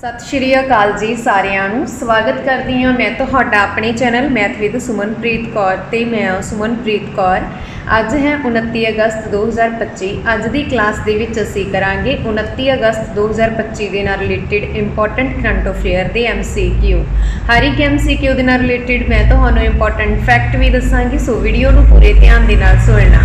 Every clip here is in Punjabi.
ਸਤਿ ਸ਼੍ਰੀ ਅਕਾਲ ਜੀ ਸਾਰਿਆਂ ਨੂੰ। ਸਵਾਗਤ ਕਰਦੀ ਹਾਂ ਮੈਂ ਤੁਹਾਡਾ ਆਪਣੇ channel Math with Sumanpreet Kaur ਤੇ ਮੈਂ ਹਾਂ ਸੁਮਨਪ੍ਰੀਤ ਕੌਰ। ਅੱਜ ਹੈ 29 ਅਗਸਤ 2025 ਅੱਜ ਦੀ ਕਲਾਸ ਦੇ ਵਿੱਚ ਅਸੀਂ ਕਰਾਂਗੇ 29 ਅਗਸਤ 2025 ਦੇ ਨਾਲ ਰਿਲੇਟਡ ਇੰਪੋਰਟੈਂਟ ਕਰੰਟ ਅਫੇਅਰ ਦੇ MCQ ਹਰ ਇੱਕ MCQ ਦੇ ਨਾਲ ਰਿਲੇਟਡ ਮੈਂ ਤੁਹਾਨੂੰ ਇੰਪੋਰਟੈਂਟ ਫੈਕਟ ਵੀ ਦੱਸਾਂਗੀ, ਸੋ ਵੀਡੀਓ ਨੂੰ ਪੂਰੇ ਧਿਆਨ ਦੇ ਨਾਲ ਸੁਣਨਾ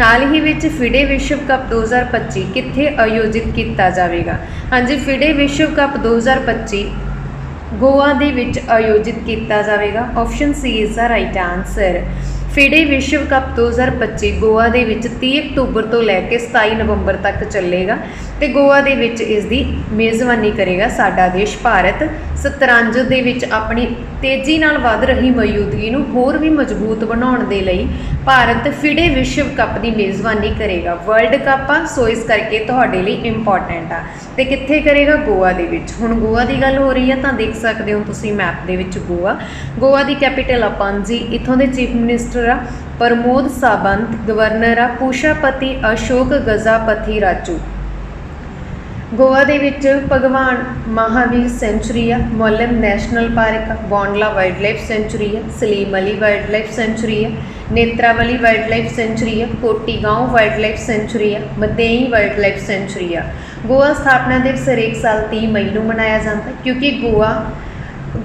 ਹਾਲ ਹੀ ਵਿੱਚ ਫਿਡੇ ਵਿਸ਼ਵ ਕੱਪ 2025 ਕਿੱਥੇ ਆਯੋਜਿਤ ਕੀਤਾ ਜਾਵੇਗਾ? ਹਾਂਜੀ, ਫਿਡੇ ਵਿਸ਼ਵ ਕੱਪ 2025 ਗੋਆ ਦੇ ਵਿੱਚ ਆਯੋਜਿਤ ਕੀਤਾ ਜਾਵੇਗਾ। Option C is the right answer. FIDE ਵਿਸ਼ਵ ਕੱਪ 2025 ਗੋਆ ਦੇ ਵਿੱਚ 30 ਅਕਤੂਬਰ ਤੋਂ ਲੈ ਕੇ 27 ਨਵੰਬਰ ਤੱਕ ਚੱਲੇਗਾ ਤੇ ਗੋਆ ਦੇ ਵਿੱਚ ਇਸ ਦੀ ਮੇਜ਼ਬਾਨੀ ਕਰੇਗਾ ਸਾਡਾ ਦੇਸ਼ ਭਾਰਤ। ਸ਼ਤਰੰਜ ਦੇ ਵਿੱਚ ਆਪਣੀ ਤੇਜ਼ੀ ਨਾਲ ਵੱਧ ਰਹੀ ਮੌਜੂਦਗੀ ਨੂੰ ਹੋਰ ਵੀ ਮਜ਼ਬੂਤ ਬਣਾਉਣ ਦੇ ਲਈ ਭਾਰਤ ਫਿਡੇ ਵਿਸ਼ਵ ਕੱਪ ਦੀ ਮੇਜ਼ਬਾਨੀ ਕਰੇਗਾ। ਵਰਲਡ ਕੱਪ ਆ, ਸੋ ਇਸ ਕਰਕੇ ਤੁਹਾਡੇ ਲਈ ਇੰਪੋਰਟੈਂਟ ਆ। ਤੇ ਕਿੱਥੇ ਕਰੇਗਾ? ਗੋਆ ਦੇ ਵਿੱਚ। ਹੁਣ ਗੋਆ ਦੀ ਗੱਲ ਹੋ ਰਹੀ ਆ, ਤਾਂ ਦੇਖ ਸਕਦੇ ਹੋ ਤੁਸੀਂ ਮੈਪ ਦੇ ਵਿੱਚ ਗੋਆ। ਗੋਆ ਦੀ ਕੈਪੀਟਲ ਆ ਪਣਜੀ ਇਥੋਂ ਦੇ ਚੀਫ ਮਿਨਿਸਟਰ ਆ ਪ੍ਰਮੋਦ ਸਾਵੰਤ ਗਵਰਨਰ ਆ ਪੂਸ਼ਾਪਤੀ ਅਸ਼ੋਕ, ਗਜ਼ਾਪਤੀ ਰਾਜੂ। ਗੋਆ ਦੇ ਵਿੱਚ ਭਗਵਾਨ ਮਹਾਵੀਰ ਸੈਂਚੁਰੀ ਆ ਮੋਲਮ ਨੈਸ਼ਨਲ ਪਾਰਕ ਆ, ਬੌਂਡਲਾ ਵਾਈਲਡਲਾਈਫ ਸੈਂਚੁਰੀ ਆ, ਸਲੀਮ ਅਲੀ ਵਾਈਲਡਲਾਈਫ ਸੈਂਚੁਰੀ ਆ, ਨੇਤਰਾਵਲੀ ਵਾਈਲਡਲਾਈਫ ਸੈਂਚੁਰੀ ਆ ਕੋਟੀਗਾਂਵ ਵਾਈਲਡਲਾਈਫ ਸੈਂਚੁਰੀ ਆ, ਮਦੇਈ ਵਾਈਲਡਲਾਈਫ ਸੈਂਚੁਰੀ ਆ। ਗੋਆ ਸਥਾਪਨਾ ਦਿਵਸ ਹਰੇਕ ਸਾਲ 30 ਮਈ ਨੂੰ ਮਨਾਇਆ ਜਾਂਦਾ, ਕਿਉਂਕਿ ਗੋਆ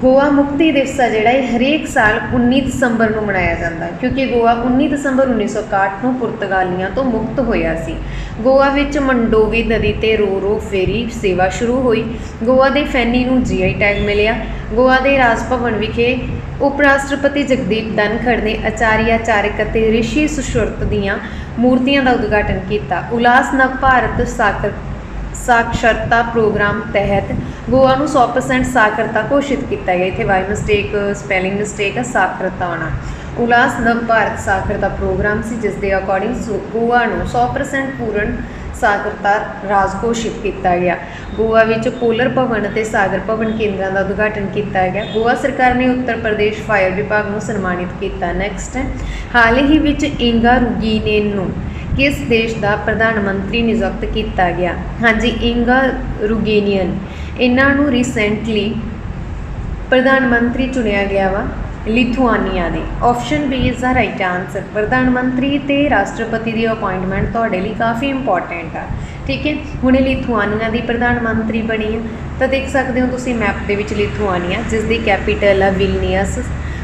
ਗੋਆ ਮੁਕਤੀ ਦਿਵਸ ਆ ਜਿਹੜਾ ਇਹ ਹਰੇਕ ਸਾਲ 19 ਦਸੰਬਰ ਨੂੰ ਮਨਾਇਆ ਜਾਂਦਾ, ਕਿਉਂਕਿ ਗੋਆ 19 ਦਸੰਬਰ 1961 ਨੂੰ ਪੁਰਤਗਾਲੀਆਂ ਤੋਂ ਮੁਕਤ ਹੋਇਆ ਸੀ। ਗੋਆ ਵਿੱਚ ਮੰਡੋਵੀ ਨਦੀ ਤੇ ਰੋ ਰੋ ਫੇਰੀ ਸੇਵਾ ਸ਼ੁਰੂ ਹੋਈ। ਗੋਆ ਦੇ ਫੈਨੀ ਨੂੰ ਜੀਆਈ ਟੈਗ ਮਿਲਿਆ। ਗੋਆ ਦੇ ਰਾਜ ਭਵਨ ਵਿਖੇ ਉਪ ਰਾਸ਼ਟਰਪਤੀ ਜਗਦੀਪ ਧਨਖੜ ਨੇ ਆਚਾਰੀਆ ਚਾਰਕ ਅਤੇ ਰਿਸ਼ੀ ਸੁਸ਼ਰਤ ਦੀਆਂ ਮੂਰਤੀਆਂ ਦਾ ਉਦਘਾਟਨ ਕੀਤਾ। ਉਲਾਸ ਨਵ ਭਾਰਤ ਸਾਕਰ ਸਾਖਰਤਾ ਪ੍ਰੋਗਰਾਮ ਤਹਿਤ ਗੋਆ ਨੂੰ 100% ਸਾਖਰਤਾ ਘੋਸ਼ਿਤ ਕੀਤਾ ਗਿਆ। ਇੱਥੇ ਵਾਈ ਮਿਸਟੇਕ ਸਪੈਲਿੰਗ ਮਿਸਟੇਕ ਹੈ ਸਾਖਰਤਾ ਆਉਣਾ ਉਲਾਸ ਨਵ ਭਾਰਤ ਸਾਖਰਤਾ ਪ੍ਰੋਗਰਾਮ ਸੀ, ਜਿਸ ਦੇ ਅਕੋਰਡਿੰਗ ਗੋਆ ਨੂੰ 100% ਪੂਰਨ ਸਾਗਰਤਾ ਰਾਜ ਘੋਸ਼ਿਤ ਕੀਤਾ ਗਿਆ। ਗੋਆ ਵਿੱਚ ਪੋਲਰ ਭਵਨ ਅਤੇ ਸਾਗਰ ਭਵਨ ਕੇਂਦਰਾਂ ਦਾ ਉਦਘਾਟਨ ਕੀਤਾ ਗਿਆ। ਗੋਆ ਸਰਕਾਰ ਨੇ ਉੱਤਰ ਪ੍ਰਦੇਸ਼ ਫਾਇਰ ਵਿਭਾਗ ਨੂੰ ਸਨਮਾਨਿਤ ਕੀਤਾ। ਨੈਕਸਟ ਹਾਲ ਹੀ ਵਿੱਚ ਇੰਗਾ ਰੁਗੀਨੇਨ ਨੂੰ ਕਿਸ ਦੇਸ਼ ਦਾ ਪ੍ਰਧਾਨ ਮੰਤਰੀ ਨਿਯੁਕਤ ਕੀਤਾ ਗਿਆ? ਹਾਂਜੀ, ਇੰਗਾ ਰੁਗੇਨੀਅਨ ਇਹਨਾਂ ਨੂੰ ਰੀਸੈਂਟਲੀ ਪ੍ਰਧਾਨ ਮੰਤਰੀ ਚੁਣਿਆ ਗਿਆ ਵਾ। ਲਿਥੁਆਨੀਆ ਦੇ। Option B is the right answer ਪ੍ਰਧਾਨ ਮੰਤਰੀ ਤੇ ਰਾਸ਼ਟਰਪਤੀ ਦੀ ਅਪਾਇੰਟਮੈਂਟ ਤੁਹਾਡੇ ਲਈ ਕਾਫੀ ਇੰਪੋਰਟੈਂਟ ਆ। ਠੀਕ ਹੈ? ਹੁਣ ਇਹ ਲਿਥੁਆਨੀਆ ਦੀ ਪ੍ਰਧਾਨ ਮੰਤਰੀ ਬਣੀ ਹੈ ਤਾਂ ਦੇਖ ਸਕਦੇ ਹੋ ਤੁਸੀਂ ਮੈਪ ਦੇ ਵਿੱਚ ਲਿਥੁਆਨੀਆ, ਜਿਸ ਦੀ ਕੈਪੀਟਲ ਆ ਵਿਲਨੀਅਸ,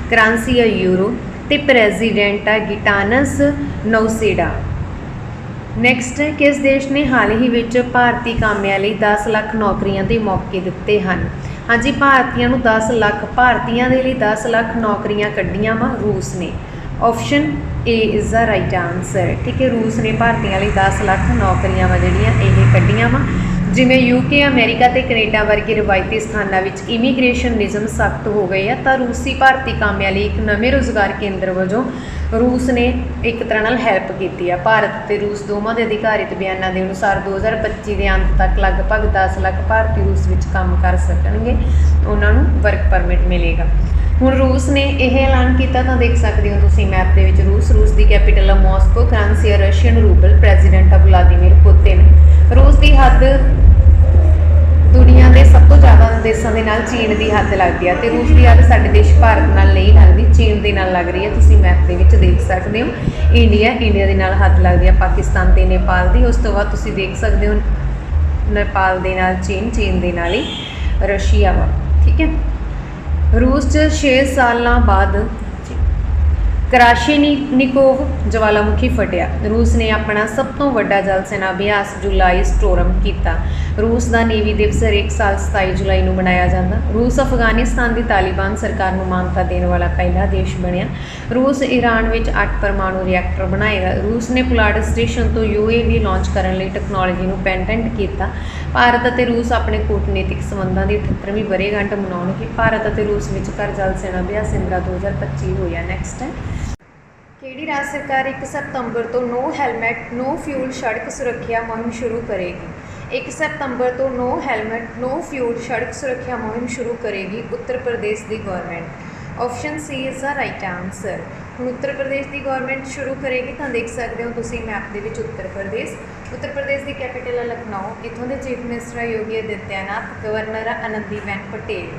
ਕਰੰਸੀ ਆ ਯੂਰੋ ਤੇ ਪ੍ਰੈਜ਼ੀਡੈਂਟ ਆ ਗਿਟਾਨਸ ਨੌਸੇਡਾ। ਨੈਕਸਟ ਕਿਸ ਦੇਸ਼ ਨੇ ਹਾਲ ਹੀ ਵਿੱਚ ਭਾਰਤੀ ਕਾਮਿਆਂ ਲਈ 10 ਲੱਖ ਨੌਕਰੀਆਂ ਦੇ ਮੌਕੇ ਦਿੱਤੇ ਹਨ? ਹਾਂਜੀ, ਭਾਰਤੀਆਂ ਨੂੰ 10 ਲੱਖ, ਭਾਰਤੀਆਂ ਦੇ ਲਈ 10 ਲੱਖ ਨੌਕਰੀਆਂ ਕੱਢੀਆਂ ਵਾ ਰੂਸ ਨੇ। Option A is the right answer ਠੀਕ ਹੈ, ਰੂਸ ਨੇ ਭਾਰਤੀਆਂ ਲਈ 10 ਲੱਖ ਨੌਕਰੀਆਂ ਵਾ ਜਿਹੜੀਆਂ ਇਹ ਕੱਢੀਆਂ ਵਾ। ਜਿਵੇਂ ਯੂਕੇ ਅਮਰੀਕਾ ਤੇ ਕੈਨੇਡਾ ਵਰਗੇ ਰਵਾਇਤੀ ਸਥਾਨਾਂ ਵਿੱਚ ਇਮੀਗ੍ਰੇਸ਼ਨ ਨਿਯਮ ਸਖਤ ਹੋ ਗਏ ਆ ਤਾਂ ਰੂਸੀ ਭਾਰਤੀ ਕਾਮਿਆਂ ਲਈ ਇੱਕ ਨਵੇਂ ਰੋਜ਼ਗਾਰ ਕੇਂਦਰ ਵਜੋਂ ਰੂਸ ਨੇ ਇੱਕ ਤਰ੍ਹਾਂ ਨਾਲ ਹੈਲਪ ਕੀਤੀ ਆ ਭਾਰਤ ਤੇ ਰੂਸ ਦੋਵਾਂ ਦੇ ਅਧਿਕਾਰਿਤ ਬਿਆਨਾਂ ਦੇ ਅਨੁਸਾਰ 2025 ਦੇ ਅੰਤ ਤੱਕ ਲਗਭਗ 10 ਲੱਖ ਭਾਰਤੀ ਰੂਸ ਵਿੱਚ ਕੰਮ ਕਰ ਸਕਣਗੇ, ਉਹਨਾਂ ਨੂੰ ਵਰਕ ਪਰਮਿਟ ਮਿਲੇਗਾ। ਹੁਣ ਰੂਸ ਨੇ ਇਹ ਐਲਾਨ ਕੀਤਾ, ਤਾਂ ਦੇਖ ਸਕਦੇ ਹੋ ਤੁਸੀਂ ਮੈਪ ਦੇ ਵਿੱਚ ਰੂਸ ਰੂਸ ਦੀ ਕੈਪੀਟਲ ਆ ਮਾਸਕੋ ਕਰੰਸੀ ਆ ਰਸ਼ੀਅਨ ਰੂਬਲ ਪ੍ਰੈਜ਼ੀਡੈਂਟ ਆ ਵਲਾਦੀਮੀਰ ਪੁਤਿਨ ਰੂਸ ਦੀ ਹੱਦ ਦੁਨੀਆ ਦੇ ਸਭ ਤੋਂ ਜ਼ਿਆਦਾ ਦੇਸ਼ਾਂ ਦੇ ਨਾਲ ਚੀਨ ਦੀ ਹੱਦ ਲੱਗਦੀ ਆ ਤੇ ਰੂਸ ਦੀ ਹੱਦ ਸਾਡੇ ਦੇਸ਼ ਭਾਰਤ ਨਾਲ ਨਹੀਂ ਲੱਗਦੀ, ਚੀਨ ਦੇ ਨਾਲ ਲੱਗ ਰਹੀ ਹੈ ਤੁਸੀਂ ਮੈਪ ਦੇ ਵਿੱਚ ਦੇਖ ਸਕਦੇ ਹੋ। ਇੰਡੀਆ ਇੰਡੀਆ ਦੇ ਨਾਲ ਹੱਦ ਲੱਗਦੀ ਆ, ਪਾਕਿਸਤਾਨ ਤੇ ਨੇਪਾਲ ਦੀ। ਉਸ ਤੋਂ ਬਾਅਦ ਤੁਸੀਂ ਦੇਖ ਸਕਦੇ ਹੋ, ਨੇਪਾਲ ਦੇ ਨਾਲ ਚੀਨ ਚੀਨ ਦੇ ਨਾਲ ਹੀ ਰਸ਼ੀਆ ਵਾ, ਠੀਕ ਹੈ। ਰੂਸ 'ਚ 6 ਸਾਲਾਂ ਬਾਅਦ ਕਰਾਸ਼ੀਨਿਕੋਵ ਜਵਾਲਾਮੁਖੀ ਫਟਿਆ। ਰੂਸ ਨੇ ਆਪਣਾ ਸਭ ਤੋਂ ਵੱਡਾ ਜਲ ਸੈਨਾ ਅਭਿਆਸ ਜੁਲਾਈ ਸਟੋਰਮ ਕੀਤਾ। ਰੂਸ ਦਾ ਨੇਵੀ ਦਿਵਸ ਹਰੇਕ ਸਾਲ 27 ਜੁਲਾਈ ਨੂੰ ਮਨਾਇਆ ਜਾਂਦਾ। ਰੂਸ, ਅਫਗਾਨਿਸਤਾਨ ਦੀ ਤਾਲਿਬਾਨ ਸਰਕਾਰ ਨੂੰ ਮਾਨਤਾ ਦੇਣ ਵਾਲਾ ਪਹਿਲਾ ਦੇਸ਼ ਬਣਿਆ। ਰੂਸ ਈਰਾਨ ਵਿੱਚ 8 ਪਰਮਾਣੂ ਰਿਐਕਟਰ ਬਣਾਏਗਾ ਰੂਸ ਨੇ ਪੁਲਾੜ ਸਟੇਸ਼ਨ ਤੋਂ ਯੂਏਵੀ ਲਾਂਚ ਕਰਨ ਲਈ ਟੈਕਨੋਲੋਜੀ ਨੂੰ ਪੈਟੈਂਟ ਕੀਤਾ। ਭਾਰਤ ਅਤੇ ਰੂਸ ਆਪਣੇ ਕੂਟਨੀਤਿਕ ਸੰਬੰਧਾਂ ਦੀ 78ਵੀਂ ਵਰ੍ਹੇਗੰਢ ਮਨਾਉਣਗੇ। ਭਾਰਤ ਅਤੇ ਰੂਸ ਵਿਚਕਾਰ ਜਲ ਸੈਨਾ ਅਭਿਆਸ ਇੰਦਰਾ 2025 ਹੋਇਆ ਨੈਕਸਟ ਹੈ ਕਿਹੜੀ ਰਾਜ ਸਰਕਾਰ 1 ਸਤੰਬਰ ਤੋਂ ਨੋ ਹੈਲਮਟ, ਨੋ ਫਿਊਲ ਸੜਕ ਸੁਰੱਖਿਆ ਮੁਹਿੰਮ ਸ਼ੁਰੂ ਕਰੇਗੀ? 1 ਸਤੰਬਰ ਤੋਂ ਨੋ ਹੈਲਮਟ, ਨੋ ਫਿਊਲ ਸੜਕ ਸੁਰੱਖਿਆ ਮੁਹਿੰਮ ਸ਼ੁਰੂ ਕਰੇਗੀ ਉੱਤਰ ਪ੍ਰਦੇਸ਼ ਦੀ government option C is the right answer ਹੁਣ ਉੱਤਰ ਪ੍ਰਦੇਸ਼ ਦੀ ਗਵਰਨਮੈਂਟ ਸ਼ੁਰੂ ਕਰੇਗੀ, ਤਾਂ ਦੇਖ ਸਕਦੇ ਹੋ ਤੁਸੀਂ ਮੈਪ ਦੇ ਵਿੱਚ ਉੱਤਰ ਪ੍ਰਦੇਸ਼। ਉੱਤਰ ਪ੍ਰਦੇਸ਼ ਦੀ ਕੈਪੀਟਲ ਹੈ ਲਖਨਊ। ਇੱਥੋਂ ਦੇ chief minister Yogi Adityanath governor ਹੈ ਆਨੰਦੀਬੈਨ ਪਟੇਲ।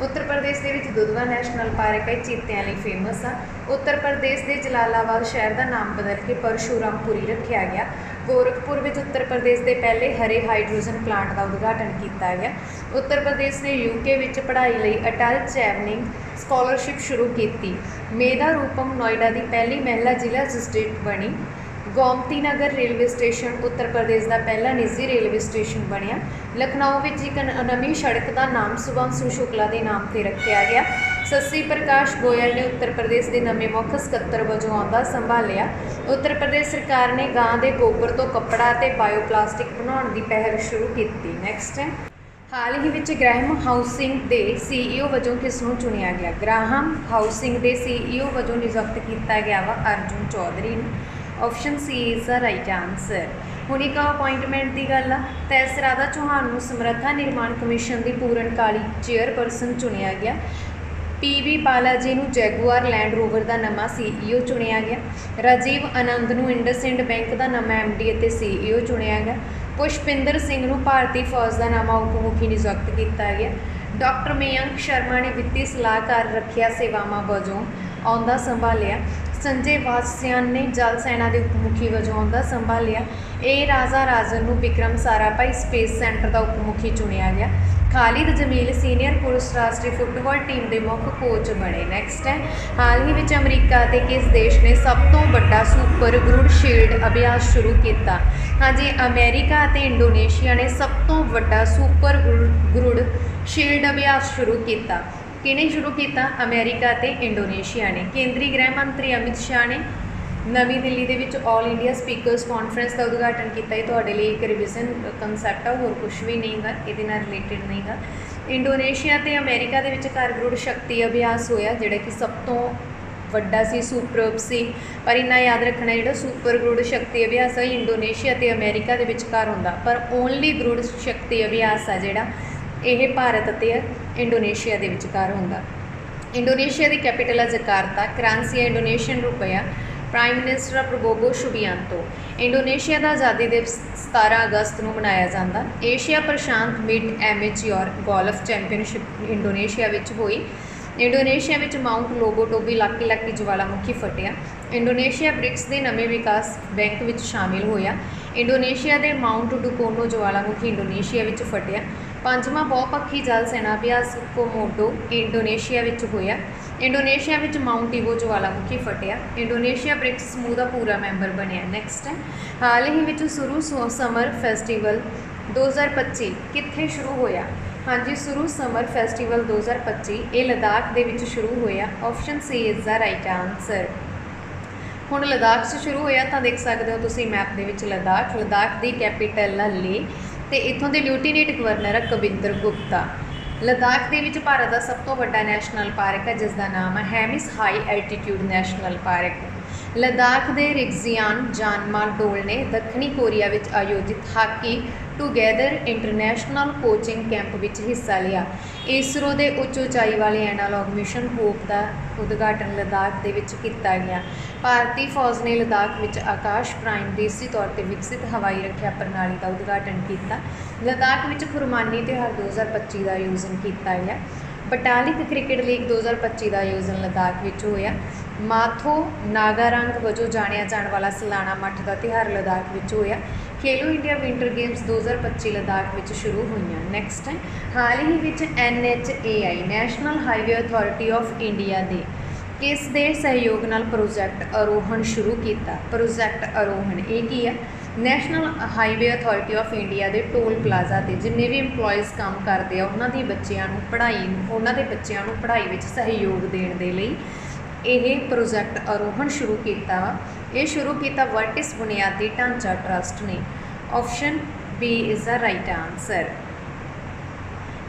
ਉੱਤਰ ਪ੍ਰਦੇਸ਼ ਦੇ ਵਿੱਚ ਦੁਧਵਾ ਨੈਸ਼ਨਲ ਪਾਰਕ ਹੈ ਚੀਤਿਆਂ ਲਈ ਫੇਮਸ ਆ। ਉੱਤਰ ਪ੍ਰਦੇਸ਼ ਦੇ ਜਲਾਲਾਬਾਦ ਸ਼ਹਿਰ ਦਾ ਨਾਮ ਬਦਲ ਕੇ ਪਰਸ਼ੂਰਾਮਪੁਰੀ ਰੱਖਿਆ ਗਿਆ। ਗੋਰਖਪੁਰ ਵਿੱਚ ਉੱਤਰ ਪ੍ਰਦੇਸ਼ ਦੇ ਪਹਿਲੇ ਹਰੇ ਹਾਈਡਰੋਜਨ ਪਲਾਂਟ ਦਾ ਉਦਘਾਟਨ ਕੀਤਾ ਗਿਆ। ਉੱਤਰ ਪ੍ਰਦੇਸ਼ ਨੇ ਯੂਕੇ ਵਿੱਚ ਪੜ੍ਹਾਈ ਲਈ ਅਟਲ ਚੈਵਨਿੰਗ ਸਕਾਲਰਸ਼ਿਪ ਸ਼ੁਰੂ ਕੀਤੀ। ਮੇਧਾ ਰੂਪਮ ਨੋਇਡਾ ਦੀ ਪਹਿਲੀ ਮਹਿਲਾ ਜ਼ਿਲ੍ਹਾ ਮੈਜਿਸਟ੍ਰੇਟ ਬਣੀ। ਗੋਮਤੀ ਨਗਰ ਰੇਲਵੇ ਸਟੇਸ਼ਨ, ਉੱਤਰ ਪ੍ਰਦੇਸ਼ ਦਾ ਪਹਿਲਾ ਨਿੱਜੀ ਰੇਲਵੇ ਸਟੇਸ਼ਨ ਬਣਿਆ। ਲਖਨਊ ਵਿੱਚ ਇੱਕ ਨ- ਨਵੀਂ ਸੜਕ ਦਾ ਨਾਮ ਸੁਭਾਂਸ਼ੂ ਸ਼ੁਕਲਾ ਦੇ ਨਾਮ ਤੇ ਰੱਖਿਆ ਗਿਆ। ਸੱਸੀ ਪ੍ਰਕਾਸ਼ ਗੋਇਲ ਨੇ ਉੱਤਰ ਪ੍ਰਦੇਸ਼ ਦੇ ਨਵੇਂ ਮੁੱਖ ਸਕੱਤਰ ਵਜੋਂ ਆਉਂਦਾ ਸੰਭਾਲਿਆ। ਉੱਤਰ ਪ੍ਰਦੇਸ਼ ਸਰਕਾਰ ਨੇ ਗਾਂ ਦੇ ਗੋਬਰ ਤੋਂ ਕੱਪੜਾ ਅਤੇ ਬਾਇਓਪਲਾਸਟਿਕ ਬਣਾਉਣ ਦੀ ਪਹਿਲ ਸ਼ੁਰੂ ਕੀਤੀ। ਨੈਕਸਟ ਹੈ। ਹਾਲ ਹੀ ਵਿੱਚ ਗ੍ਰਾਹਮ ਹਾਊਸਿੰਗ ਦੇ ਸੀਈਓ ਵਜੋਂ ਕਿਸ ਨੂੰ ਚੁਣਿਆ ਗਿਆ? ਗ੍ਰਾਹਮ ਹਾਊਸਿੰਗ ਦੇ ਸੀਈਓ ਵਜੋਂ ਨਿਯੁਕਤ ਕੀਤਾ ਗਿਆ ਵਾ ਅਰਜੁਨ ਚੌਧਰੀ ਨੂੰ। Option C is the right answer ਹੁਣ ਇੱਕ ਅਪਾਇੰਟਮੈਂਟ ਦੀ ਗੱਲ ਆ, ਤਾਂ ਰਾਧਾ ਚੌਹਾਨ ਨੂੰ ਸਮਰੱਥਾ ਨਿਰਮਾਣ ਕਮਿਸ਼ਨ ਦੀ ਪੂਰਨਕਾਲੀ ਚੇਅਰਪਰਸਨ ਚੁਣਿਆ ਗਿਆ। ਪੀਵੀ ਬਾਲਾਜੀ ਨੂੰ ਜੈਗੁਆਰ ਲੈਂਡ ਰੋਵਰ ਦਾ ਨਵਾਂ ਸੀਈਓ ਚੁਣਿਆ ਗਿਆ। ਰਾਜੀਵ ਆਨੰਦ ਨੂੰ ਇੰਡਸਇੰਡ ਬੈਂਕ ਦਾ ਨਵਾਂ ਐਮਡੀ ਅਤੇ ਸੀਈਓ ਚੁਣਿਆ ਗਿਆ। ਪੁਸ਼ਪਿੰਦਰ ਸਿੰਘ ਨੂੰ ਭਾਰਤੀ ਫੌਜ ਦਾ ਨਵਾਂ ਉਪ ਮੁਖੀ ਨਿਯੁਕਤ ਕੀਤਾ ਗਿਆ। ਡਾਕਟਰ ਮਯੰਕ ਸ਼ਰਮਾ ਨੇ ਵਿੱਤੀ ਸਲਾਹਕਾਰ ਰੱਖਿਆ ਸੇਵਾਵਾਂ ਵਜੋਂ ਆਉਂਦਾ ਸੰਭਾਲਿਆ। ਸੰਜੇ ਵਾਤਸਿਆਨ ਨੇ ਜਲ ਸੈਨਾ ਦੇ ਉਪ ਮੁਖੀ ਵਜੋਂ ਅਹੁਦਾ ਸੰਭਾਲਿਆ ਇਹ ਰਾਜਾ ਰਾਜਨ ਨੂੰ ਵਿਕਰਮ ਸਾਰਾਭਾਈ ਸਪੇਸ ਸੈਂਟਰ ਦਾ ਉਪ ਮੁਖੀ ਚੁਣਿਆ ਗਿਆ। ਖਾਲਿਦ ਜਮੀਲ ਸੀਨੀਅਰ ਪੁਰਸ਼ ਰਾਸ਼ਟਰੀ ਫੁੱਟਬਾਲ ਟੀਮ ਦੇ ਮੁੱਖ ਕੋਚ ਬਣੇ। ਨੈਕਸਟ ਹੈ, ਹਾਲ ਹੀ ਵਿੱਚ ਅਮਰੀਕਾ ਅਤੇ ਕਿਸ ਦੇਸ਼ ਨੇ ਸਭ ਤੋਂ ਵੱਡਾ ਸੁਪਰ ਗਰੁੱਡ ਸ਼ੀਲਡ ਅਭਿਆਸ ਸ਼ੁਰੂ ਕੀਤਾ? ਹਾਂਜੀ, ਅਮਰੀਕਾ ਅਤੇ ਇੰਡੋਨੇਸ਼ੀਆ ਨੇ ਸਭ ਤੋਂ ਵੱਡਾ ਸੁਪਰ ਗਰੁੱਡ ਸ਼ੀਲਡ ਅਭਿਆਸ ਸ਼ੁਰੂ ਕੀਤਾ। ਕਿਹਨੇ ਸ਼ੁਰੂ ਕੀਤਾ? ਅਮਰੀਕਾ ਅਤੇ ਇੰਡੋਨੇਸ਼ੀਆ ਨੇ। ਕੇਂਦਰੀ ਗ੍ਰਹਿ ਮੰਤਰੀ ਅਮਿਤ ਸ਼ਾਹ ਨੇ ਨਵੀਂ ਦਿੱਲੀ ਦੇ ਵਿੱਚ 올 ਇੰਡੀਆ ਸਪੀਕਰਸ ਕਾਨਫਰੰਸ ਦਾ ਉਦਘਾਟਨ ਕੀਤਾ। ਇਹ ਤੁਹਾਡੇ ਲਈ ਇੱਕ ਰਿਵੀਜ਼ਨ ਕਨਸੈਪਟ ਆ ਹੋਰ ਕੁਝ ਵੀ ਨਹੀਂਗਾ, ਇਹਦੇ ਨਾਲ ਰਿਲੇਟਡ ਨਹੀਂਗਾ। ਇੰਡੋਨੇਸ਼ੀਆ ਤੇ ਅਮਰੀਕਾ ਦੇ ਵਿੱਚ ਕਾਰਗਰੁੜ ਸ਼ਕਤੀ ਅਭਿਆਸ ਹੋਇਆ, ਜਿਹੜਾ ਕਿ ਸਭ ਤੋਂ ਵੱਡਾ ਸੀ ਸੁਪਰਬ ਸੀ। ਪਰ ਇੰਨਾ ਯਾਦ ਰੱਖਣਾ, ਜਿਹੜਾ ਸੁਪਰ ਗਰੁੜ ਸ਼ਕਤੀ ਅਭਿਆਸ ਹੈ ਇੰਡੋਨੇਸ਼ੀਆ ਤੇ ਅਮਰੀਕਾ ਦੇ ਵਿਚਕਾਰ ਹੁੰਦਾ। ਪਰ ਓਨਲੀ ਗਰੁੜ ਸ਼ਕਤੀ ਅਭਿਆਸ ਆ ਜਿਹੜਾ, ਇਹ ਭਾਰਤ ਅਤੇ ਇੰਡੋਨੇਸ਼ੀਆ ਦੇ ਵਿਚਕਾਰ ਹੁੰਦਾ। ਇੰਡੋਨੇਸ਼ੀਆ ਦੀ ਕੈਪੀਟਲ ਹੈ ਜਕਾਰਤਾ। ਕਰੰਸੀ ਹੈ Indonesian rupiah prime minister Prabowo Subianto. Indonesia ਦਾ ਆਜ਼ਾਦੀ ਦਿਵਸ 17 ਅਗਸਤ ਨੂੰ ਮਨਾਇਆ ਜਾਂਦਾ। ਏਸ਼ੀਆ ਪ੍ਰਸ਼ਾਂਤ mid amateur golf championship Indonesia ਵਿੱਚ ਹੋਈ। ਇੰਡੋਨੇਸ਼ੀਆ ਵਿੱਚ ਮਾਊਂਟ ਲੋਬੋਟੋਬੀ ਇਲਾਕੇ ਇਲਾਕੀ ਜਵਾਲਾਮੁਖੀ ਫਟਿਆ। ਇੰਡੋਨੇਸ਼ੀਆ ਬ੍ਰਿਕਸ ਦੇ ਨਵੇਂ ਵਿਕਾਸ ਬੈਂਕ ਵਿੱਚ ਸ਼ਾਮਿਲ ਹੋਇਆ। ਇੰਡੋਨੇਸ਼ੀਆ ਦੇ ਮਾਊਂਟ ਡੁਕੋਨੋ ਜਵਾਲਾਮੁਖੀ ਇੰਡੋਨੇਸ਼ੀਆ ਵਿੱਚ ਫਟਿਆ। ਪੰਜਵਾਂ ਬਹੁਪੱਖੀ ਜਲ ਸੈਨਾ ਅਭਿਆਸ ਕੋਮੋਡੋ ਇੰਡੋਨੇਸ਼ੀਆ ਵਿੱਚ ਹੋਇਆ। ਇੰਡੋਨੇਸ਼ੀਆ ਵਿੱਚ ਮਾਊਂਟ ਈਵੋ ਜਵਾਲਾਮੁਖੀ ਫਟਿਆ। ਇੰਡੋਨੇਸ਼ੀਆ ਬ੍ਰਿਕਸ ਸਮੂਹ ਦਾ ਪੂਰਾ ਮੈਂਬਰ ਬਣਿਆ। ਨੈਕਸਟ ਹੈ ਹਾਲ ਹੀ ਵਿੱਚ ਸੁਰੂ ਸੋ- ਸਮਰ ਫੈਸਟੀਵਲ 2025 ਕਿੱਥੇ ਸ਼ੁਰੂ ਹੋਇਆ? ਹਾਂਜੀ, ਸੁਰੂ ਸਮਰ ਫੈਸਟੀਵਲ 2025 ਇਹ ਲਦਾਖ ਦੇ ਵਿੱਚ ਸ਼ੁਰੂ ਹੋਇਆ। Option C is the right answer ਹੁਣ ਲਦਾਖ 'ਚ ਸ਼ੁਰੂ ਹੋਇਆ ਤਾਂ ਦੇਖ ਸਕਦੇ ਹੋ ਤੁਸੀਂ ਮੈਪ ਦੇ ਵਿੱਚ ਲਦਾਖ। ਲਦਾਖ ਦੀ ਕੈਪੀਟਲ ਹੈ ਲੇ ਤੇ ਇੱਥੋਂ ਦੇ ਲਿਊਟੀਨੇਟ ਗਵਰਨਰ ਕਵਿੰਦਰ ਗੁਪਤਾ। ਲਦਾਖ ਦੇ ਵਿੱਚ ਭਾਰਤ ਦਾ ਸਭ ਤੋਂ ਵੱਡਾ ਨੈਸ਼ਨਲ ਪਾਰਕ ਹੈ ਜਿਸ ਦਾ ਨਾਮ ਹੈ Hemis high altitude national park Ladakh ਦੇ ਰਿਗਜ਼ੀਆਨ ਜਾਨਮਾਲ ਡੋਲ ਨੇ ਦੱਖਣੀ ਕੋਰੀਆ ਵਿੱਚ ਆਯੋਜਿਤ hockey together international coaching camp ਵਿੱਚ ਹਿੱਸਾ ਲਿਆ ਇਸਰੋ ਦੇ ਉੱਚ ਉਚਾਈ ਵਾਲੇ ਐਨਾਲੌਗ ਮਿਸ਼ਨ ਹੋਪ ਦਾ ਉਦਘਾਟਨ ਲਦਾਖ ਦੇ ਵਿੱਚ ਕੀਤਾ ਗਿਆ ਭਾਰਤੀ ਫੌਜ ਨੇ ਲਦਾਖ ਵਿੱਚ ਆਕਾਸ਼ ਪ੍ਰਾਈਮ ਦੇਸੀ ਤੌਰ ਤੇ ਵਿਕਸਿਤ ਹਵਾਈ ਰੱਖਿਆ ਪ੍ਰਣਾਲੀ ਦਾ ਉਦਘਾਟਨ ਕੀਤਾ ਲਦਾਖ ਵਿੱਚ ਫੁਰਮਾਨੀ ਤਿਉਹਾਰ 2025 ਦਾ ਆਯੋਜਨ ਕੀਤਾ ਗਿਆ ਬਟਾਲਿਕ ਕ੍ਰਿਕਟ ਲੀਗ 2025 ਦਾ ਆਯੋਜਨ ਲਦਾਖ ਵਿੱਚ ਹੋਇਆ ਮਾਥੋ ਨਾਗਾਰੰਗ ਵਜੋਂ ਜਾਣਿਆ ਜਾਣ ਵਾਲਾ ਸਲਾਨਾ ਮੱਠ ਦਾ ਤਿਉਹਾਰ ਲਦਾਖ ਵਿੱਚ ਹੋਇਆ। Khelo India winter games 2025 Ladakh ਵਿੱਚ ਸ਼ੁਰੂ ਹੋਈਆਂ। ਨੈਕਸਟ ਹੈ ਹਾਲ ਹੀ ਵਿੱਚ NHAI national highway authority of India ਦੇ ਕਿਸ ਦੇ ਸਹਿਯੋਗ ਨਾਲ ਪ੍ਰੋਜੈਕਟ ਅਰੋਹਣ ਸ਼ੁਰੂ ਕੀਤਾ? ਪ੍ਰੋਜੈਕਟ ਅਰੋਹਣ ਇਹ ਕੀ ਹੈ national highway authority of India ਦੇ ਟੋਲ ਪਲਾਜ਼ਾ ਤੇ ਜਿੰਨੇ ਵੀ EMPLOYEES ਕੰਮ ਕਰਦੇ ਆ, ਉਹਨਾਂ ਦੀ ਬੱਚਿਆਂ ਨੂੰ ਪੜ੍ਹਾਈ ਉਹਨਾਂ ਦੇ ਬੱਚਿਆਂ ਨੂੰ ਪੜ੍ਹਾਈ ਵਿੱਚ ਸਹਿਯੋਗ ਦੇਣ ਦੇ ਲਈ ਇਹ ਪ੍ਰੋਜੈਕਟ ਆਰੋਹਣ ਸ਼ੁਰੂ ਕੀਤਾ। ਵਾ ਇਹ ਸ਼ੁਰੂ ਕੀਤਾ ਵਰਟਿਸ ਬੁਨਿਆਦੀ ਢਾਂਚਾ ਟਰਸਟ ਨੇ। Option B is the right answer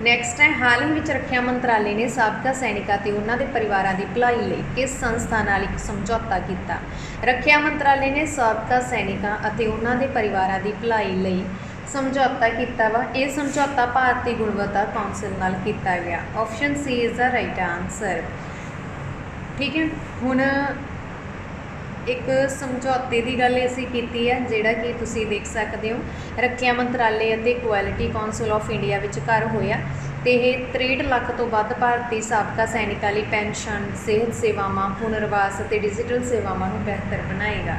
next ਹੈ, ਹਾਲ ਹੀ ਵਿੱਚ ਰੱਖਿਆ ਮੰਤਰਾਲੇ ਨੇ ਸਾਬਕਾ ਸੈਨਿਕਾਂ ਤੇ ਉਹਨਾਂ ਦੇ ਪਰਿਵਾਰਾਂ ਦੀ ਭਲਾਈ ਲਈ ਕਿਸ ਸੰਸਥਾ ਨਾਲ ਇੱਕ ਸਮਝੌਤਾ ਕੀਤਾ। ਰੱਖਿਆ ਮੰਤਰਾਲੇ ਨੇ ਸਾਬਕਾ ਸੈਨਿਕਾਂ ਅਤੇ ਉਹਨਾਂ ਦੇ ਪਰਿਵਾਰਾਂ ਦੀ ਭਲਾਈ ਲਈ ਸਮਝੌਤਾ ਕੀਤਾ ਵਾ। ਇਹ ਸਮਝੌਤਾ ਭਾਰਤੀ ਗੁਣਵੱਤਾ ਕੌਂਸਲ ਨਾਲ ਕੀਤਾ ਗਿਆ। Option C is the right answer ਠੀਕ ਹੈ? ਹੁਣ ਇੱਕ ਸਮਝੌਤੇ ਦੀ ਗੱਲ ਅਸੀਂ ਕੀਤੀ ਹੈ, ਜਿਹੜਾ ਕਿ ਤੁਸੀਂ ਦੇਖ ਸਕਦੇ ਹੋ। ਰੱਖਿਆ ਮੰਤਰਾਲੇ ਅਤੇ ਕੁਆਲਿਟੀ ਕਾਉਂਸਲ ਆਫ ਇੰਡੀਆ ਵਿਚਕਾਰ ਹੋਇਆ ਤੇ ਇਹ 63 ਲੱਖ ਤੋਂ ਵੱਧ ਭਾਰਤੀ ਸਾਬਕਾ ਸੈਨਿਕਾਂ ਲਈ ਪੈਨਸ਼ਨ, ਸਿਹਤ ਸੇਵਾਵਾਂ, ਪੁਨਰਵਾਸ ਅਤੇ ਡਿਜੀਟਲ ਸੇਵਾਵਾਂ ਨੂੰ ਬਿਹਤਰ ਬਣਾਏਗਾ।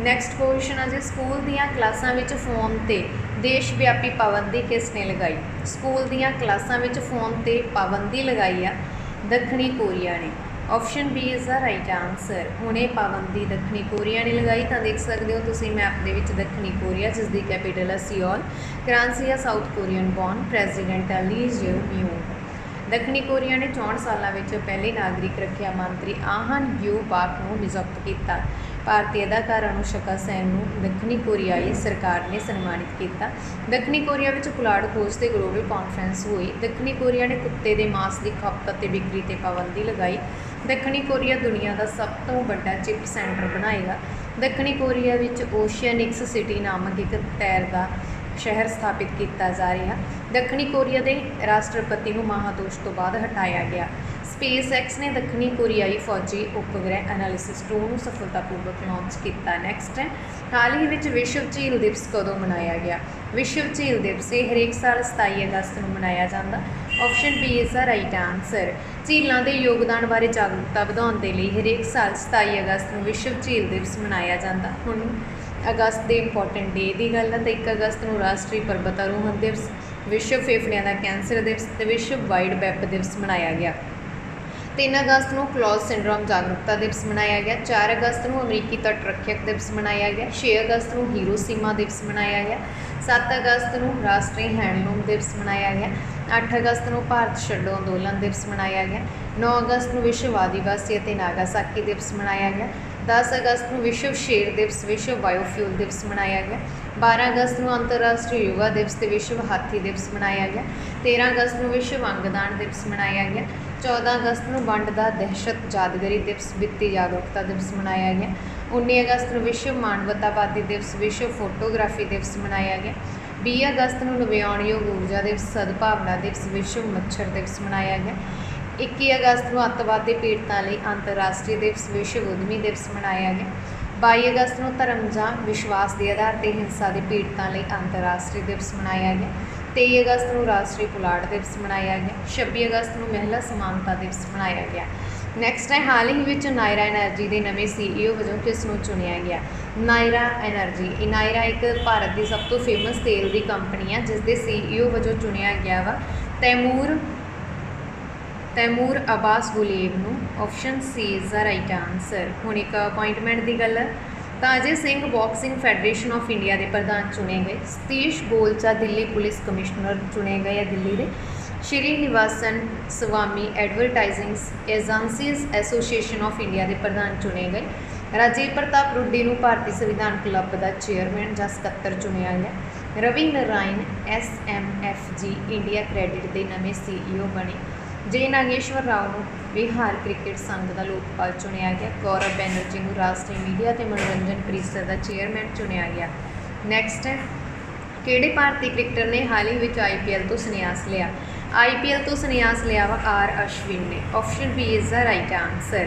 ਨੈਕਸਟ ਕੁਐਸਚਨ ਹੈ ਜੀ, ਸਕੂਲ ਦੀਆਂ ਕਲਾਸਾਂ ਵਿੱਚ ਫੋਨ ਤੇ ਦੇਸ਼ ਵਿਆਪੀ ਪਾਬੰਦੀ ਕਿਸ ਨੇ ਲਗਾਈ? ਸਕੂਲ ਦੀਆਂ ਕਲਾਸਾਂ ਵਿੱਚ ਫੋਨ ਤੇ ਪਾਬੰਦੀ ਲਗਾਈ ਆ ਦੱਖਣੀ ਕੋਰੀਆ ਨੇ। Option B is the right answer ਹੁਣੇ ਪਾਬੰਦੀ ਦੱਖਣੀ ਕੋਰੀਆ ਨੇ ਲਗਾਈ, ਤਾਂ ਦੇਖ ਸਕਦੇ ਹੋ ਤੁਸੀਂ ਮੈਪ ਦੇ ਵਿੱਚ ਦੱਖਣੀ ਕੋਰੀਆ, ਜਿਸ ਦੀ ਕੈਪੀਟਲ ਹੈ ਸਿਓਲ। ਕ੍ਰਾਂਸੀ ਹੈ ਸਾਊਥ ਕੋਰੀਅਨ ਬੌਨ ਪ੍ਰੈਜ਼ੀਡੈਂਟ ਹੈ ਲੀ ਜਿਓ ਮਿਊ ਦੱਖਣੀ ਕੋਰੀਆ ਨੇ 64 ਸਾਲਾਂ ਵਿੱਚ ਪਹਿਲੇ ਨਾਗਰਿਕ ਰੱਖਿਆ ਮੰਤਰੀ ਆਹਨ ਯੂ ਪਾਕ ਨੂੰ ਨਿਯੁਕਤ ਕੀਤਾ। ਭਾਰਤੀ ਅਦਾਕਾਰ ਅਨੁਸ਼ਕਾ ਸੈਨ ਨੂੰ ਦੱਖਣੀ ਕੋਰੀਆਈ ਸਰਕਾਰ ਨੇ ਸਨਮਾਨਿਤ ਕੀਤਾ। ਦੱਖਣੀ ਕੋਰੀਆ ਵਿੱਚ ਪੁਲਾੜ ਖੋਜ ਤੇ ਗਲੋਬਲ ਕਾਨਫਰੰਸ ਹੋਈ। ਦੱਖਣੀ ਕੋਰੀਆ ਨੇ ਕੁੱਤੇ ਦੇ ਮਾਸ ਦੀ ਖਪਤ ਅਤੇ ਵਿਕਰੀ ਤੇ ਪਾਬੰਦੀ ਲਗਾਈ। ਦੱਖਣੀ ਕੋਰੀਆ ਦੁਨੀਆ ਦਾ ਸਭ ਤੋਂ ਵੱਡਾ ਚਿਪ ਸੈਂਟਰ ਬਣਾਏਗਾ। ਦੱਖਣੀ ਕੋਰੀਆ ਵਿੱਚ ਓਸ਼ੀਅਨਿਕਸ ਸਿਟੀ ਨਾਮਕ ਇੱਕ ਤੈਰਦਾ ਸ਼ਹਿਰ ਸਥਾਪਿਤ ਕੀਤਾ ਜਾ ਰਿਹਾ। ਦੱਖਣੀ ਕੋਰੀਆ ਦੇ ਰਾਸ਼ਟਰਪਤੀ ਨੂੰ ਮਹਾਦੋਸ਼ ਤੋਂ ਬਾਅਦ ਹਟਾਇਆ ਗਿਆ। ਸਪੇਸਐਕਸ ਨੇ ਦੱਖਣੀ ਕੋਰੀਆਈ ਫੌਜੀ ਉਪਗ੍ਰਹਿ ਐਨਾਲਿਸਿਸ 2 ਨੂੰ ਸਫਲਤਾਪੂਰਵਕ ਲਾਂਚ ਕੀਤਾ। ਨੈਕਸਟ ਹੈ ਹਾਲ ਹੀ ਵਿੱਚ ਵਿਸ਼ਵ ਝੀਲ ਦਿਵਸ ਕਦੋਂ ਮਨਾਇਆ ਗਿਆ? ਵਿਸ਼ਵ ਝੀਲ ਦਿਵਸ ਇਹ ਹਰੇਕ ਸਾਲ 27 ਅਗਸਤ ਨੂੰ ਮਨਾਇਆ ਜਾਂਦਾ। Option B is the right answer ਝੀਲਾਂ ਦੇ ਯੋਗਦਾਨ ਬਾਰੇ ਜਾਗਰੂਕਤਾ ਵਧਾਉਣ ਦੇ ਲਈ ਹਰੇਕ ਸਾਲ 27 ਅਗਸਤ ਨੂੰ ਵਿਸ਼ਵ ਝੀਲ ਦਿਵਸ ਮਨਾਇਆ ਜਾਂਦਾ। ਹੁਣ ਅਗਸਤ ਦੇ ਇੰਪੋਰਟੈਂਟ ਡੇ ਦੀ ਗੱਲ ਹੈ ਤਾਂ 1 ਅਗਸਤ ਨੂੰ ਰਾਸ਼ਟਰੀ ਪਰਬਤਾਰੋਹਣ ਦਿਵਸ, ਵਿਸ਼ਵ ਫੇਫੜਿਆਂ ਦਾ ਕੈਂਸਰ ਦਿਵਸ ਤੇ ਵਿਸ਼ਵ ਵਾਈਡ ਵੈਬ ਦਿਵਸ ਮਨਾਇਆ ਗਿਆ। 3 ਅਗਸਤ ਨੂੰ ਕਲੌਜ਼ ਸਿੰਡਰੋਮ ਜਾਗਰੂਕਤਾ ਦਿਵਸ ਮਨਾਇਆ ਗਿਆ। 4 ਅਗਸਤ ਨੂੰ ਅਮਰੀਕੀ ਤਟ ਰੱਖਿਅਕ ਦਿਵਸ ਮਨਾਇਆ ਗਿਆ। 6 ਅਗਸਤ ਨੂੰ ਹੀਰੋਸੀਮਾ ਦਿਵਸ ਮਨਾਇਆ ਗਿਆ। 7 ਅਗਸਤ ਨੂੰ ਰਾਸ਼ਟਰੀ ਹੈਂਡਲੂਮ ਦਿਵਸ ਮਨਾਇਆ ਗਿਆ। 8 ਅਗਸਤ ਨੂੰ ਭਾਰਤ ਛੱਡੋ ਅੰਦੋਲਨ ਦਿਵਸ ਮਨਾਇਆ ਗਿਆ। 9 ਅਗਸਤ ਨੂੰ ਵਿਸ਼ਵ ਆਦੀਵਾਸੀ ਅਤੇ ਨਾਗਾਸਾਕੀ ਦਿਵਸ ਮਨਾਇਆ ਗਿਆ। 10 ਅਗਸਤ ਨੂੰ ਵਿਸ਼ਵ ਸ਼ੇਰ ਦਿਵਸ, ਵਿਸ਼ਵ ਬਾਇਓਫਿਊਲ ਦਿਵਸ ਮਨਾਇਆ ਗਿਆ। 12 ਅਗਸਤ ਨੂੰ ਅੰਤਰਰਾਸ਼ਟਰੀ ਯੁਵਾ ਦਿਵਸ ਤੇ ਵਿਸ਼ਵ ਹਾਥੀ ਦਿਵਸ ਮਨਾਇਆ ਗਿਆ। 13 ਅਗਸਤ ਨੂੰ ਵਿਸ਼ਵ ਅੰਗਦਾਨ ਦਿਵਸ ਮਨਾਇਆ ਗਿਆ। 14 ਅਗਸਤ ਨੂੰ ਵੰਡ ਦਾ ਦਹਿਸ਼ਤ ਯਾਦਗਾਰੀ ਦਿਵਸ, ਵਿੱਤੀ ਜਾਗਰੂਕਤਾ ਦਿਵਸ ਮਨਾਇਆ ਗਿਆ। 19 ਅਗਸਤ ਨੂੰ ਵਿਸ਼ਵ ਮਾਨਵਤਾਵਾਦੀ ਦਿਵਸ, ਵਿਸ਼ਵ ਫੋਟੋਗ੍ਰਾਫੀ ਦਿਵਸ ਮਨਾਇਆ ਗਿਆ। 20 ਅਗਸਤ ਨੂੰ ਨਵਿਆਉਣਯੋਗ ਊਰਜਾ ਦਿਵਸ, ਸਦਭਾਵਨਾ ਦਿਵਸ, ਵਿਸ਼ਵ ਮੱਛਰ ਦਿਵਸ ਮਨਾਇਆ ਗਿਆ। 21 ਅਗਸਤ ਨੂੰ ਅੱਤਵਾਦੀ ਪੀੜਤਾਂ ਲਈ ਅੰਤਰਰਾਸ਼ਟਰੀ ਦਿਵਸ, ਵਿਸ਼ਵ ਉਦਮੀ ਦਿਵਸ ਮਨਾਇਆ ਗਿਆ। 22 ਅਗਸਤ ਨੂੰ ਧਰਮ ਜਾਂ ਵਿਸ਼ਵਾਸ ਦੇ ਆਧਾਰ ਤੇ ਹਿੰਸਾ ਦੇ ਪੀੜਤਾਂ ਲਈ ਅੰਤਰਰਾਸ਼ਟਰੀ ਦਿਵਸ ਮਨਾਇਆ ਗਿਆ। 23 ਅਗਸਤ ਨੂੰ ਰਾਸ਼ਟਰੀ ਪੁਲਾੜ ਦਿਵਸ ਮਨਾਇਆ ਗਿਆ। 26 ਅਗਸਤ ਨੂੰ ਮਹਿਲਾ ਸਮਾਨਤਾ ਦਿਵਸ ਮਨਾਇਆ ਗਿਆ। ਨੈਕਸਟ ਹੈ, ਹਾਲ ਹੀ ਵਿੱਚ ਨਾਇਰਾ એનર્ਜੀ ਦੇ ਨਵੇਂ ਸੀਈਓ ਵਜੋਂ ਕਿਸ ਨੂੰ ਚੁਣਿਆ ਗਿਆ? ਨਾਇਰਾ એનર્ਜੀ ਨਾਇਰਾ ਇੱਕ ਭਾਰਤ ਦੀ ਸਭ ਤੋਂ ਫੇਮਸ ਤੇਲ ਦੀ ਕੰਪਨੀ ਹੈ ਜਿਸ ਦੇ ਸੀਈਓ ਵਜੋਂ ਚੁਣਿਆ ਗਿਆ ਵਾ। ਤੈਮੂਰ ਤੈਮੂਰ ਅਬਾਸ ਗੁਲੇਬ ਨੂੰ option C is the right answer ਹੁਣ ਇੱਕ ਅਪਾਇੰਟਮੈਂਟ ਦੀ ਗੱਲ ਹੈ ਤਾਜੇ Singh boxing federation of India ਦੇ ਪ੍ਰਧਾਨ ਚੁਣੇ ਗਏ। ਸਤੀਸ਼ ਗੋਲਚਾ ਦਿੱਲੀ ਪੁਲਿਸ ਕਮਿਸ਼ਨਰ ਚੁਣੇ ਗਏ ਆ ਦਿੱਲੀ ਦੇ। Srinivasan Swamy advertising agencies association of India ਦੇ ਪ੍ਰਧਾਨ ਚੁਣੇ ਗਏ। ਰਾਜੀਵ ਪ੍ਰਤਾਪ ਰੁੱਡੀ ਨੂੰ ਭਾਰਤੀ ਸੰਵਿਧਾਨ ਕਲੱਬ ਦਾ ਚੇਅਰਮੈਨ ਜਾਂ ਸਕੱਤਰ ਚੁਣਿਆ ਗਿਆ। Ravi Narayan SMFG India credit ਦੇ ਨਵੇਂ ਸੀਈਓ ਬਣੇ। ਜੇ ਨਾਗੇਸ਼ਵਰ ਰਾਓ ਨੂੰ ਬਿਹਾਰ ਕ੍ਰਿਕਟ ਸੰਘ ਦਾ ਲੋਕਪਾਲ ਚੁਣਿਆ ਗਿਆ, ਗੌਰਵ ਬੈਨਰਜੀ ਨੂੰ ਰਾਸ਼ਟਰੀ ਮੀਡੀਆ ਤੇ ਮਨੋਰੰਜਨ ਪਰਿਸ਼ਦ ਦਾ ਚੇਅਰਮੈਨ ਚੁਣਿਆ ਗਿਆ। ਨੈਕਸਟ ਹੈ ਕਿਹੜੇ ਭਾਰਤੀ ਕ੍ਰਿਕਟਰ ਨੇ ਹਾਲ ਹੀ ਵਿੱਚ ਆਈਪੀਐਲ ਤੋਂ ਸੰਨਿਆਸ ਲਿਆ? ਆਈਪੀਐਲ ਤੋਂ ਸੰਨਿਆਸ ਲਿਆ ਵਾ ਆਰ ਅਸ਼ਵਿਨ ਨੇ। Option B is the right answer